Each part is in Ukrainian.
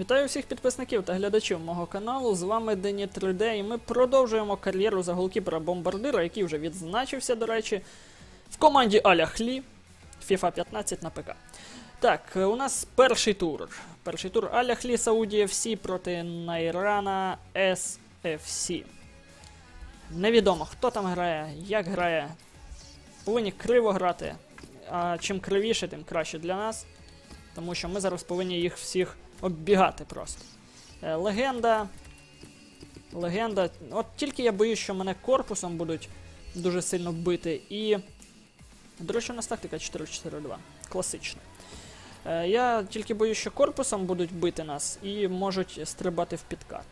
Вітаю всіх підписників та глядачів мого каналу. З вами Дені 3D, і ми продовжуємо кар'єру за голкіпера бомбардира, який вже відзначився, до речі, в команді Аля Хлі FIFA 15 на ПК. Так, у нас перший тур. Перший тур Аля Хлі Сауді FC проти Найрана SFC. Невідомо, хто там грає, як грає. Повинні криво грати. А чим кривіше, тим краще для нас. Тому що ми зараз повинні їх всіх оббігати просто. Е, легенда. Легенда. От тільки я боюсь, що мене корпусом будуть дуже сильно бити. І. До речі, у нас тактика 4-4-2. Класична. Е, я тільки боюсь, що корпусом будуть бити нас і можуть стрибати в підкат.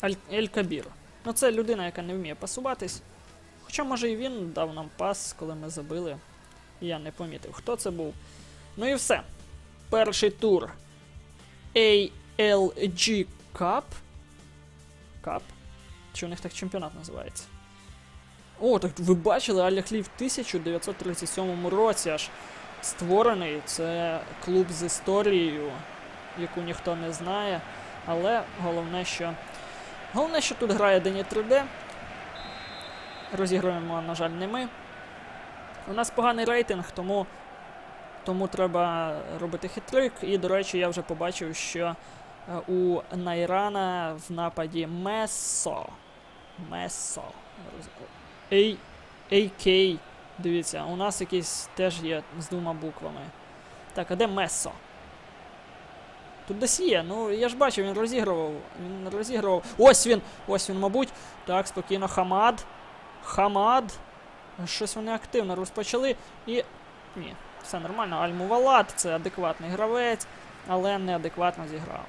Аль... Ель Кабір. Ну, це людина, яка не вміє пасуватись. Хоча, може, і він дав нам пас, коли ми забили. Я не помітив, хто це був. Ну і все. Перший тур. ALG Cup. Cup. Чи у них так чемпіонат називається? О, так ви бачили, Аляхлі в 1937 році аж створений. Це клуб з історією, яку ніхто не знає. Але головне, що. Головне, що тут грає Дені 3D. Розігруємо, на жаль, не ми. У нас поганий рейтинг, тому тому треба робити хитрик. І, до речі, я вже побачив, що е, у Найрана в нападі Месо. Месо. AK. Дивіться, у нас якийсь теж є з двома буквами. Так, а де Месо? Тут десь є, ну я ж бачив, він розігрував. Він розігрував. Ось він! Ось він, мабуть. Так, спокійно, Хамад. Хамад. Щось вони активно розпочали. І. Ні, все нормально. Альмувалат це адекватний гравець, але неадекватно зіграв.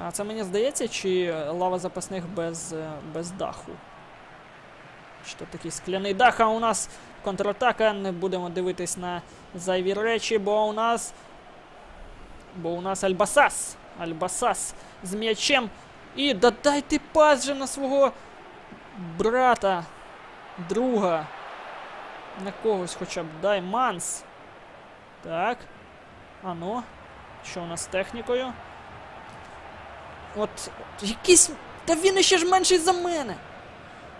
А це мені здається, чи лава запасних без, е, без даху? Чи то такий скляний дах, а у нас контратака. Не будемо дивитись на зайві речі, бо у нас. Бо у нас Альбасас. Альбасас з м'ячем. І да дайте пас же на свого брата, друга. На когось хоча б дай манс. Так. Ано. Що у нас з технікою? От. Якийсь. Та він іще ж менший за мене.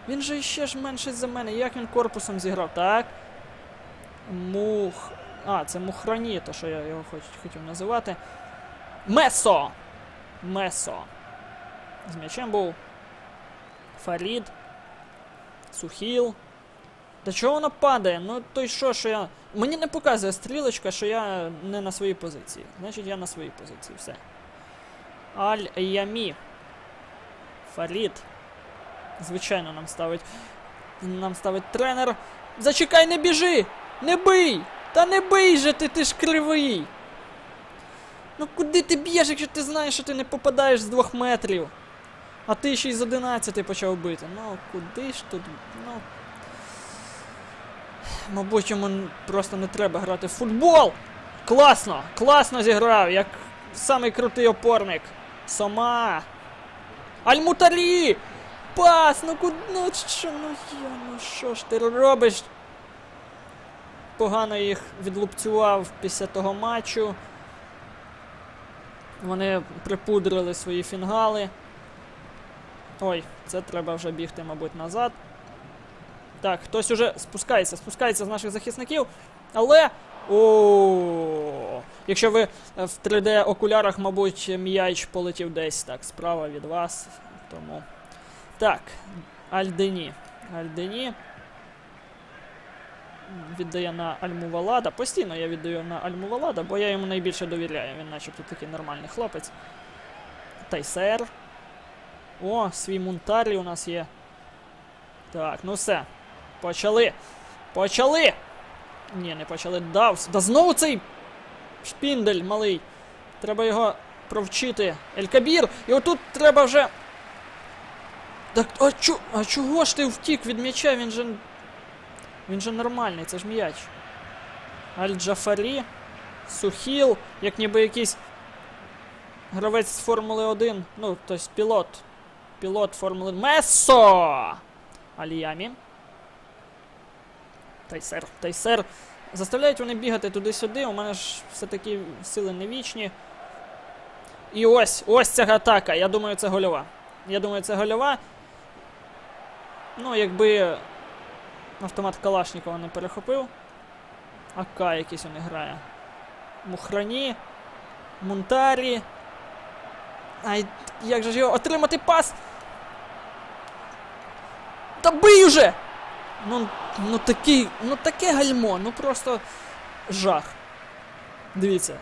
Він же іще ж менший за мене. Як він корпусом зіграв? Так. Мух. А, це Мухрані, то що я його хоч, хотів називати. Месо! Месо. З м'ячем був. Фарід. Сухіл. Та чого воно падає? Ну то й що, що я. Мені не показує стрілочка, що я не на своїй позиції. Значить, я на своїй позиції. Все. Аль-Ямі. Фарід. Звичайно, нам ставить. Нам ставить тренер. Зачекай, не біжи! Не бий! Та не бий же ти, ти ж кривий! Ну куди ти б'єш, якщо ти знаєш, що ти не попадаєш з двох метрів? А ти ще й з 11 почав бити. Ну, куди ж тут. Ну. Мабуть, йому просто не треба грати в футбол. Класно! Класно зіграв, як самий крутий опорник. Сома. Альмутарі! Пас! Ну куди? Ну що, ну я, ну що ж ти робиш? Погано їх відлупцював після того матчу. Вони припудрили свої фінгали. Ой, це треба вже бігти, мабуть, назад. Так, хтось уже спускається, спускається з наших захисників. Але. О, якщо ви е, в 3D-окулярах, мабуть, м'яч полетів десь так, справа від вас. Тому. Так, Альдені. Альдені. Віддає на Альмувалада. Постійно я віддаю на Альмувалада, бо я йому найбільше довіряю. Він начебто такий нормальний хлопець. Тайсер. О, свій мунтарі у нас є. Так, ну все. Почали. Почали! Ні, не почали. Давс. Да знову цей шпіндель малий. Треба його провчити. Елькабір! І отут треба вже. Так, а, чо, а чого ж ти втік від м'яча? Він же. Він же нормальний, це ж м'яч. Аль-Джафарі. Сухіл, як ніби якийсь гравець з Формули 1. Ну, тобто пілот. Пілот Формули 1. Месо! Аліямі. Тайсер, Тайсер. Заставляють вони бігати туди-сюди, у мене ж все-таки сили не вічні. І ось, ось ця атака. Я думаю, це гольова. Я думаю, це гольова. Ну, якби автомат Калашникова не перехопив. АК якийсь він грає. Мухрані. Мунтарі. Ай, як же ж його отримати пас? Та бий уже! Ну, ну такий, ну таке гальмо, ну просто жах. Дивіться.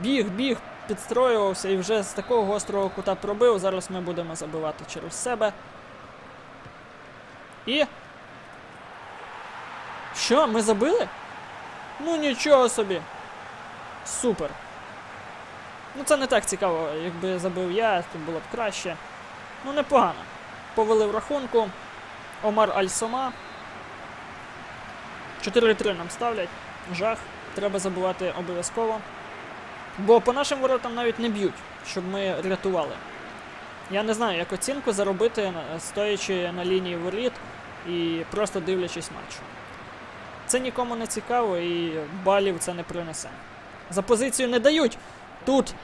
Біг, біг, підстроювався і вже з такого гострого кута пробив. Зараз ми будемо забивати через себе. І. Що, ми забили? Ну нічого собі. Супер. Ну це не так цікаво, якби забив я, то було б краще. Ну, непогано. Повели в рахунку. Омар Аль-Сома. 4-3 нам ставлять. Жах. Треба забувати обов'язково. Бо по нашим воротам навіть не б'ють, щоб ми рятували. Я не знаю, як оцінку заробити, стоячи на лінії воріт і просто дивлячись матч. Це нікому не цікаво і балів це не принесе. За позицію не дають. Тут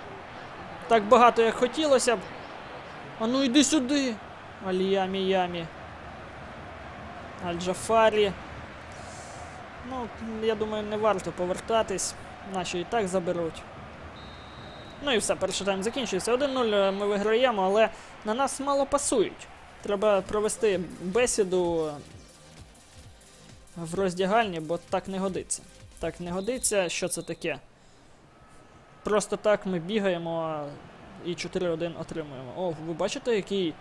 так багато, як хотілося б. А ну йди сюди. Аліямі ямі. Аль-Джафарі. Ну, я думаю, не варто повертатись. Наші і так заберуть. Ну і все, перший тайм закінчується. 1-0 ми виграємо, але на нас мало пасують. Треба провести бесіду в роздягальні, бо так не годиться. Так не годиться. Що це таке? Просто так ми бігаємо і 4-1 отримуємо. О, ви бачите, який,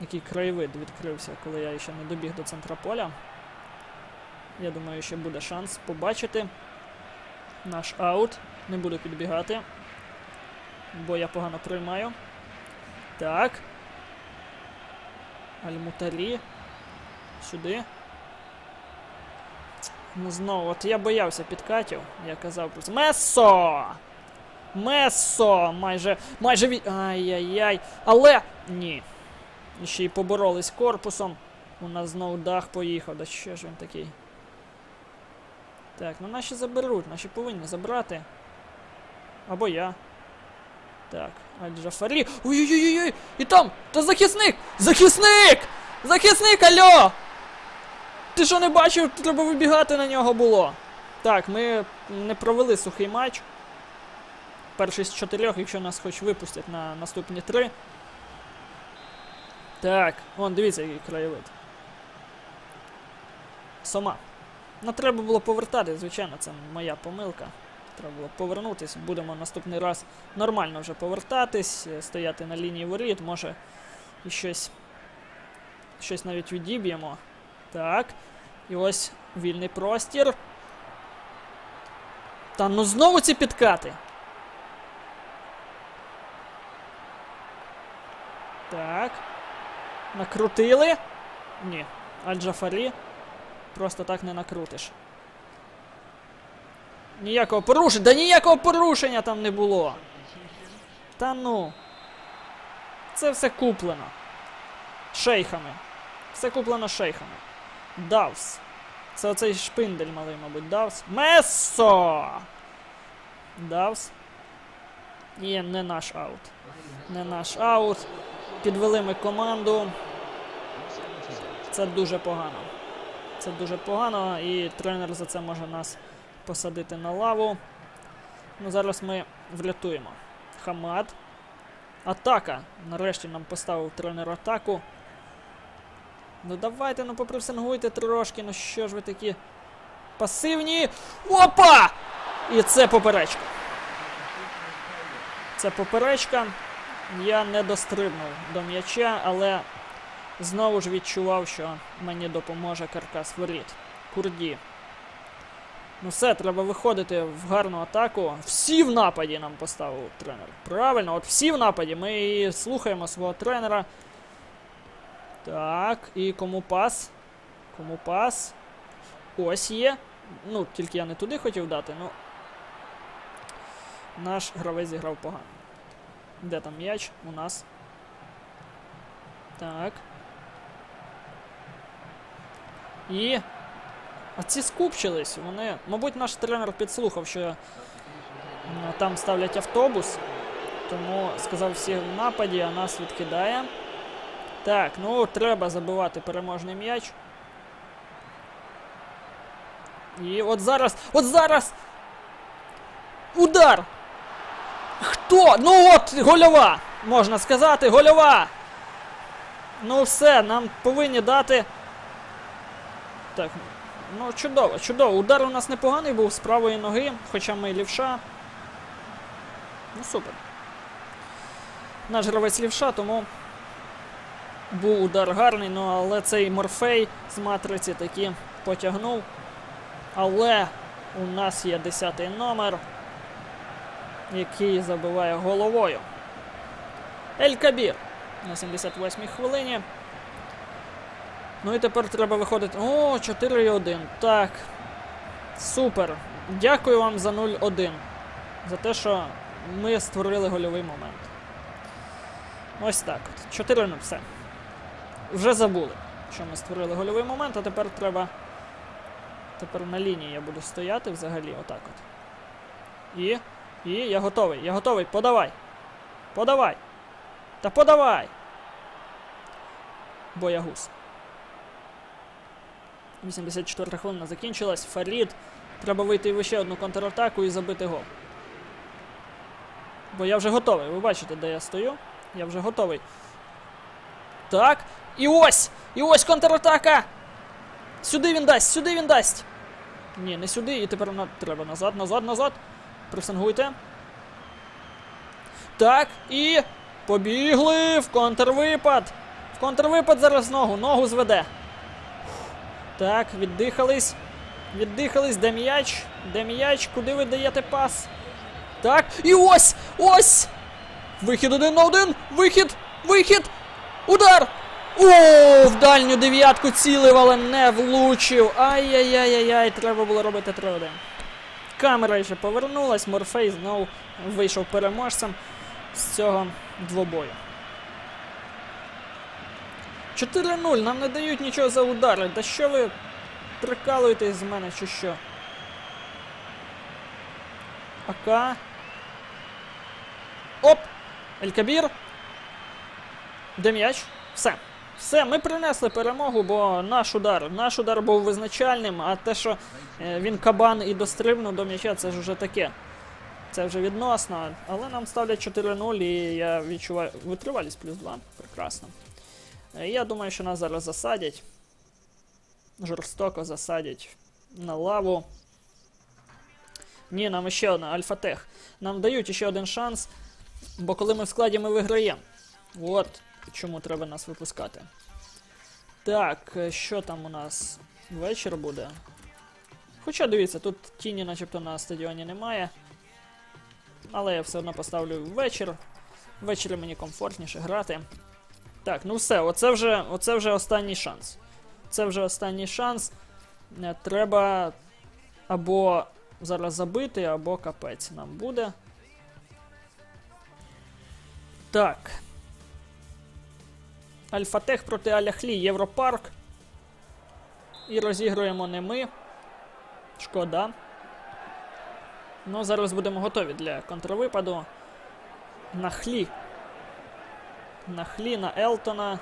який краєвид відкрився, коли я ще не добіг до центра поля. Я думаю, ще буде шанс побачити наш аут. Не буду підбігати, бо я погано приймаю. Так. Альмутарі. Сюди. Ну знову, от я боявся підкатів, я казав про це. Месо! Месо! Майже. Майже від. Ай-яй-яй. Але. Ні. І Ще й поборолись корпусом. У нас знову дах поїхав. Да що ж він такий? Так, ну наші заберуть, наші повинні забрати. Або я. Так, Аль-Джафарі. Ой-ой-ой! І там! Та захисник! Захисник! Захисник, альо! Ти що не бачив? Треба вибігати на нього було. Так, ми не провели сухий матч. Перший з чотирьох, якщо нас хоч випустять на наступні три. Так, вон, дивіться, який краєвид. Сома. Ну, треба було повертати, звичайно, це моя помилка. Треба було повернутися. Будемо наступний раз нормально вже повертатись, стояти на лінії воріт, може і щось. Щось навіть відіб'ємо. Так. І ось вільний простір. Та ну знову ці підкати. Так. Накрутили. Ні. Аль-Джафарі. Просто так не накрутиш. Ніякого порушення. Да ніякого порушення там не було. Та ну. Це все куплено. Шейхами. Все куплено шейхами. Давс. Це оцей шпиндель малий, мабуть, Давс. Месо! Давс. І не наш аут. Не наш аут. Підвели ми команду. Це дуже погано. Це дуже погано, і тренер за це може нас посадити на лаву. Ну, зараз ми врятуємо. Хамад. Атака. Нарешті нам поставив тренер атаку. Ну давайте, ну попресингуйте трошки, ну що ж ви такі пасивні. Опа! І це поперечка. Це поперечка. Я не дострибнув до м'яча, але знову ж відчував, що мені допоможе каркас воріт. Курді. Ну все, треба виходити в гарну атаку. Всі в нападі нам поставив тренер. Правильно, от всі в нападі. Ми і слухаємо свого тренера. Так, і кому пас? Кому пас? Ось є. Ну, тільки я не туди хотів дати, ну. Наш гравець зіграв погано. Де там м'яч? У нас. Так. І. А ці скупчились. Вони, мабуть, наш тренер підслухав, що там ставлять автобус. Тому сказав всі в нападі, а нас відкидає. Так, ну треба забивати переможний м'яч. І от зараз. От зараз! Удар! Хто? Ну от, гольова! Можна сказати, гольова! Ну все, нам повинні дати. Так. Ну, чудово, чудово. Удар у нас непоганий був з правої ноги, хоча ми лівша. Ну, супер. Наш гравець лівша, тому був удар гарний, ну але цей морфей з матриці таки потягнув. Але у нас є 10 номер, який забиває головою. Ель Кабір на 78-й хвилині. Ну і тепер треба виходити. О, 4-1. Так. Супер. Дякую вам за 0-1. За те, що ми створили гольовий момент. Ось так от. 4-0, все. Вже забули, що ми створили гольовий момент, а тепер треба. Тепер на лінії я буду стояти взагалі, отак от. І. І я готовий. Я готовий. Подавай. Подавай. Та подавай. Боягуз. 84 хвилина закінчилась. Фарід. Треба вийти в ще одну контратаку і забити гол. Бо я вже готовий. Ви бачите, де я стою? Я вже готовий. Так. І ось! І ось контратака! Сюди він дасть, сюди він дасть! Ні, не сюди, і тепер на... треба назад, назад, назад. Пресингуйте. Так, і. Побігли в контрвипад. В контрвипад зараз ногу, ногу зведе. Так, віддихались. Віддихались, де м'яч? Де м'яч? Куди ви даєте пас? Так, і ось! Ось! Вихід один на один! Вихід! Вихід! Удар! О, в дальню дев'ятку цілив, але не влучив. Ай-яй-яй-яй, треба було робити 3-1. Камера ще повернулась, Морфей знову вийшов переможцем з цього двобою. 4-0, нам не дають нічого за удари. Та що ви прикалуєтесь з мене чи що? АК. Оп! Елькабір. Де м'яч? Все. Все, ми принесли перемогу, бо наш удар. Наш удар був визначальним, а те, що е, він кабан і дострибнув до м'яча, це ж вже таке. Це вже відносно. Але нам ставлять 4-0 і я відчуваю. Витривалість плюс 2. Прекрасно. Я думаю, що нас зараз засадять. Жорстоко засадять на лаву. Ні, нам ще одна Альфа-Тех. Нам дають ще один шанс. Бо коли ми в складі, ми виграємо. От чому треба нас випускати. Так, е, що там у нас? Вечір буде. Хоча дивіться, тут тіні начебто на стадіоні немає. Але я все одно поставлю вечір. Ввечері мені комфортніше грати. Так, ну все, оце вже, оце вже останній шанс. Це вже останній шанс. Е, Треба або зараз забити, або капець нам буде. Так. Альфатех проти Аляхлі Європарк. І розігруємо не ми. Шкода. Ну, зараз будемо готові для контрвипаду. На хлі. На хлі, на Елтона.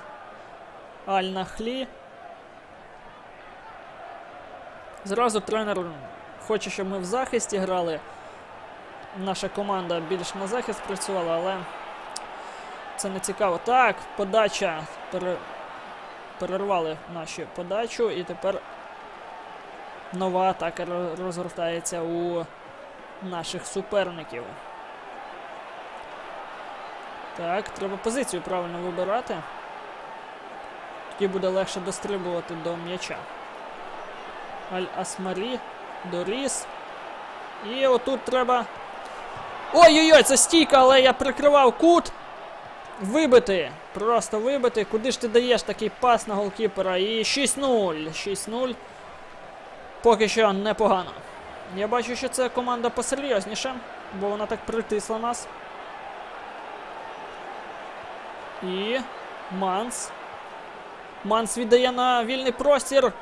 Аль на хлі. Зразу тренер хоче, щоб ми в захисті грали. Наша команда більш на захист працювала, але це не цікаво. Так, подача. Пере... Перервали наші подачу, і тепер нова атака розгортається у наших суперників. Так, треба позицію правильно вибирати. Тоді буде легше дострибувати до м'яча. Аль-Асмарі, Доріс. І отут треба. Ой-ой-ой, це стійка, але я прикривав кут. Вибити. Просто вибити. Куди ж ти даєш такий пас на голкіпера? І 6-0. 6-0. Поки що непогано. Я бачу, що це команда посерйозніша, бо вона так притисла нас. І. Манс. Манс віддає на вільний простір.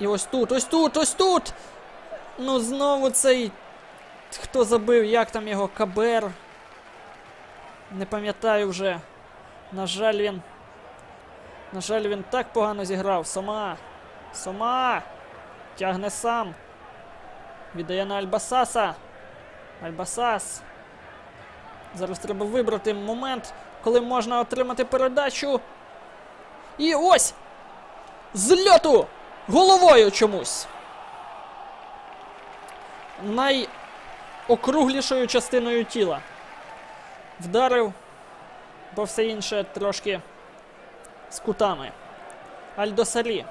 І ось тут, ось тут, ось тут! Ну знову цей. Хто забив, як там його Кабер? Не пам'ятаю вже. На жаль, він. На жаль, він так погано зіграв. Сома. Сома. Тягне сам. Віддає на Альбасаса. Альбасас. Зараз треба вибрати момент, коли можна отримати передачу. І ось! З льоту! Головою чомусь. Найокруглішою частиною тіла. Вдарив, бо все інше трошки з кутами. Альдосарі.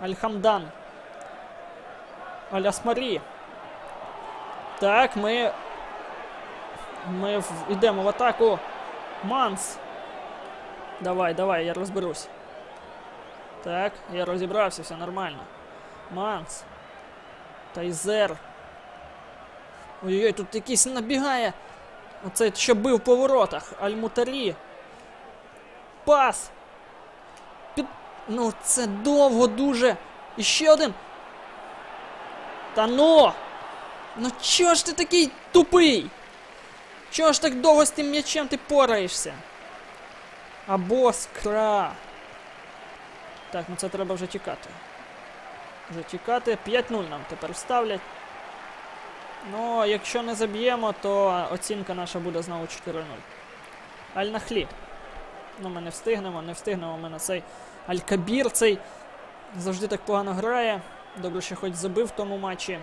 Альхамдан. Так, ми. Ми йдемо в атаку. Манс. Давай, давай, я розберусь. Так, я розібрався, все нормально. Манс. Тайзер. Ой-ой-ой, тут якийсь набігає. Оцей, що бив по воротах. Альмутарі. Пас. Під... Ну, це довго дуже. І ще один. Та ну! Ну чого ж ти такий тупий? Чого ж так довго з тим м'ячем ти пораєшся? Або скра. Так, ну це треба вже тікати. Вже тікати. 5-0 нам тепер вставлять. Ну, якщо не заб'ємо, то оцінка наша буде знову 4-0. Аль-Нахлі. Ну, ми не встигнемо, не встигнемо ми на цей Аль-Кабір цей завжди так погано грає. Добре, що хоч забив в тому матчі.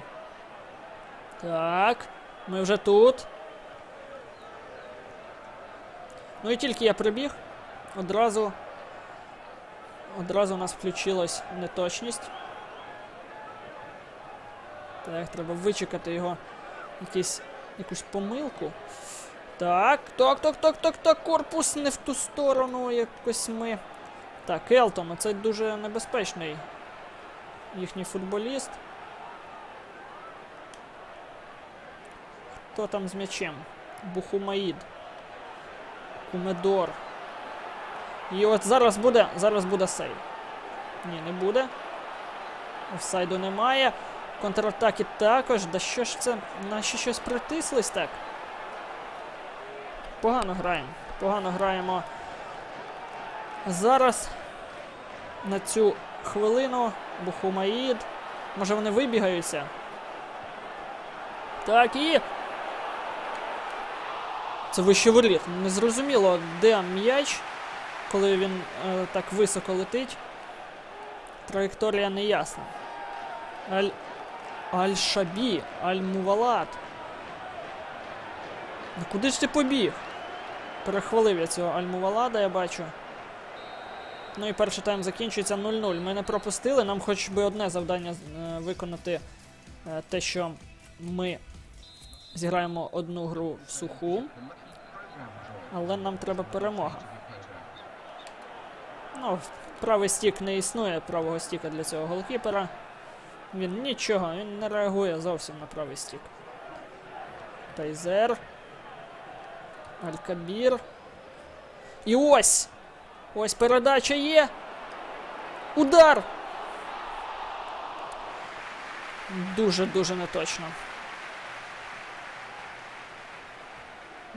Так, ми вже тут. Ну і тільки я прибіг, одразу. Одразу у нас включилась неточність. Так, треба вичекати його якийсь, якусь помилку. Так, так, так, так, так, так, корпус не в ту сторону якось ми. Так, Елтон, це дуже небезпечний їхній футболіст. Хто там з м'ячем? Бухумаїд. Кумедор. І от зараз буде. Зараз буде сейв. Ні, не буде. Офсайду немає. Контратаки також. Да що ж це? Наші щось притислись так. Погано граємо. Погано граємо. Зараз на цю хвилину Бухумаїд. Може вони вибігаються? Так і. Це вище воріт. Незрозуміло, де м'яч, коли він е, так високо летить. Траєкторія не ясна. Аль... Аль-Шабі, Аль-Мувалат. Ну куди ж ти побіг? Перехвалив я цього Аль-Мувалада, я бачу. Ну і перший тайм закінчується 0-0. Ми не пропустили, нам хоч би одне завдання е, виконати е, те, що ми зіграємо одну гру в суху. Але нам треба перемога. Ну, правий стік не існує правого стіка для цього голкіпера. Він нічого, він не реагує зовсім на правий стік. Тайзер. Алькабір. І ось! Ось передача є. Удар! Дуже-дуже неточно.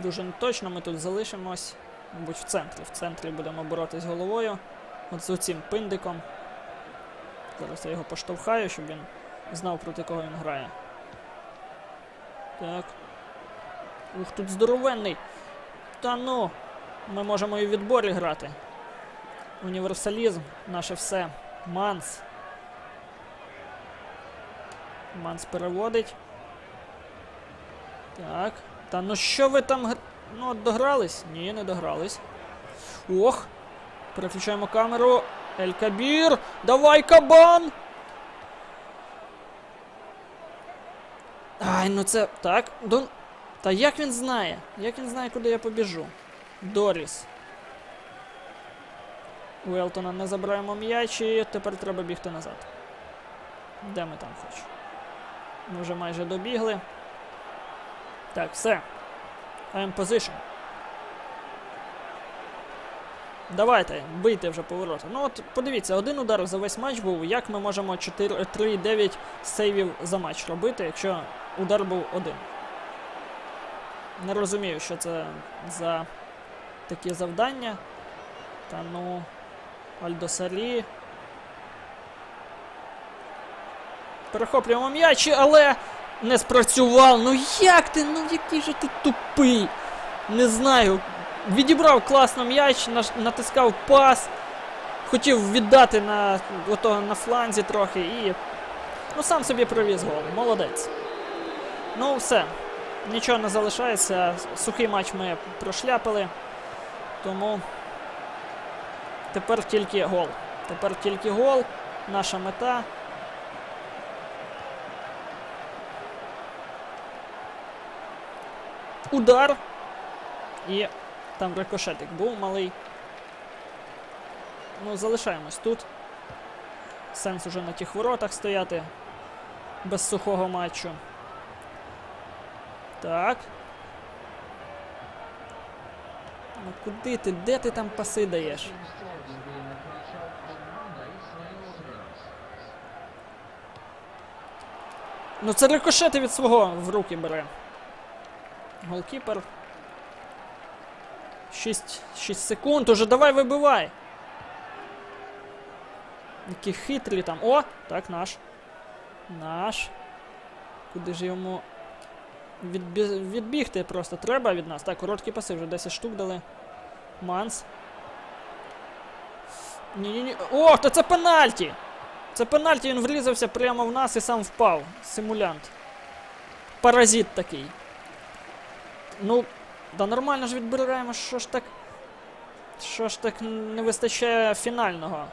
Дуже неточно, ми тут залишимось. Мабуть, в центрі. В центрі будемо боротись головою. От з оцим пиндиком. Зараз я його поштовхаю, щоб він знав, проти кого він грає. Так. Ух, тут здоровенний. Та ну, ми можемо і в відборі грати. Універсалізм, наше все. Манс. Манс переводить. Так. Та ну що ви там. Ну, догрались? Ні, не догрались. Ох! Переключаємо камеру. Ель Кабір! Давай кабан! Ай, ну це. Так. Дон... Та як він знає? Як він знає, куди я побіжу? Доріс. У Елтона не забираємо м'яч і тепер треба бігти назад. Де ми там хоч? Ми вже майже добігли. Так, все. I'm position. Давайте, бийте вже повороти. Ну от подивіться, один удар за весь матч був. Як ми можемо 4 3-9 сейвів за матч робити, якщо удар був один? Не розумію, що це за такі завдання. Та ну. Альдосарі. Перехоплюємо м'яч, але не спрацював. Ну як ти? Ну який же ти тупий? Не знаю. Відібрав класно м'яч, натискав пас. Хотів віддати на, ото, на фланзі трохи і. Ну, сам собі привіз гол. Молодець. Ну, все. Нічого не залишається. Сухий матч ми прошляпили. Тому тепер тільки гол. Тепер тільки гол. Наша мета. Удар. І там рикошетик був малий. Ну, залишаємось тут. Сенс уже на тих воротах стояти. Без сухого матчу. Так. Ну куди ти? Де ти там паси даєш? Ну це рикошети від свого в руки бере. Голкіпер. 6, 6 секунд, уже давай вибивай. Які хитрі там. О! Так, наш. Наш. Куди ж йому відбі... відбігти просто треба від нас. Так, короткі паси, вже 10 штук дали. Манс. Ні-ні-ні. О, то це пенальті! Це пенальті, він врізався прямо в нас і сам впав. Симулянт. Паразит такий. Ну, да нормально ж відбираємо, що ж так. Що ж так не вистачає фінального.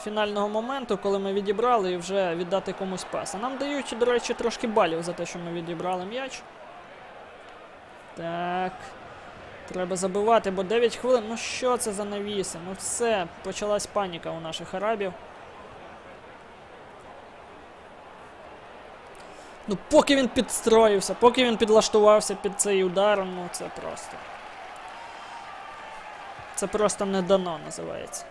Фінального моменту, коли ми відібрали і вже віддати комусь пас. А нам дають, до речі, трошки балів за те, що ми відібрали м'яч. Так. Треба забивати, бо 9 хвилин. Ну що це за навіси? Ну все, почалась паніка у наших арабів. Ну, поки він підстроївся, поки він підлаштувався під цей удар, ну це просто. Це просто не дано називається.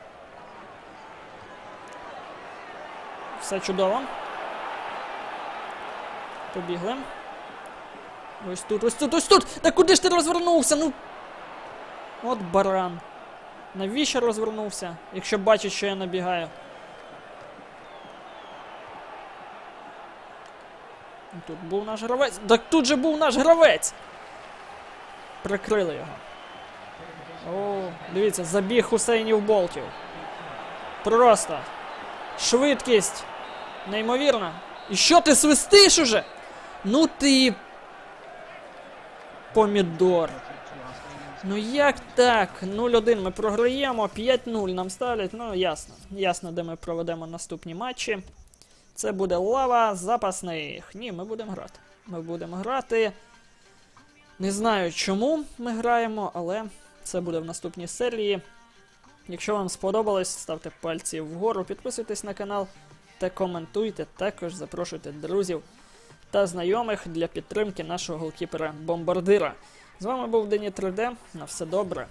Все чудово. Побігли. Ось тут, ось тут, ось тут! Та куди ж ти розвернувся? Ну. От баран. Навіщо розвернувся, якщо бачить, що я набігаю? Тут був наш гравець. Так тут же був наш гравець. Прикрили його. О, дивіться, забіг Хусейнів болтів. Просто. Швидкість. Неймовірна. І що ти свистиш уже? Ну ти. Помідор. Ну як так? 0-1 ми програємо, 5-0 нам ставлять. Ну, ясно. Ясно, де ми проведемо наступні матчі. Це буде лава запасних. Ні, ми будемо грати. Ми будемо грати. Не знаю, чому ми граємо, але це буде в наступній серії. Якщо вам сподобалось, ставте пальці вгору, підписуйтесь на канал та коментуйте. Також запрошуйте друзів та знайомих для підтримки нашого голкіпера бомбардира. З вами був Дені 3D. На все добре.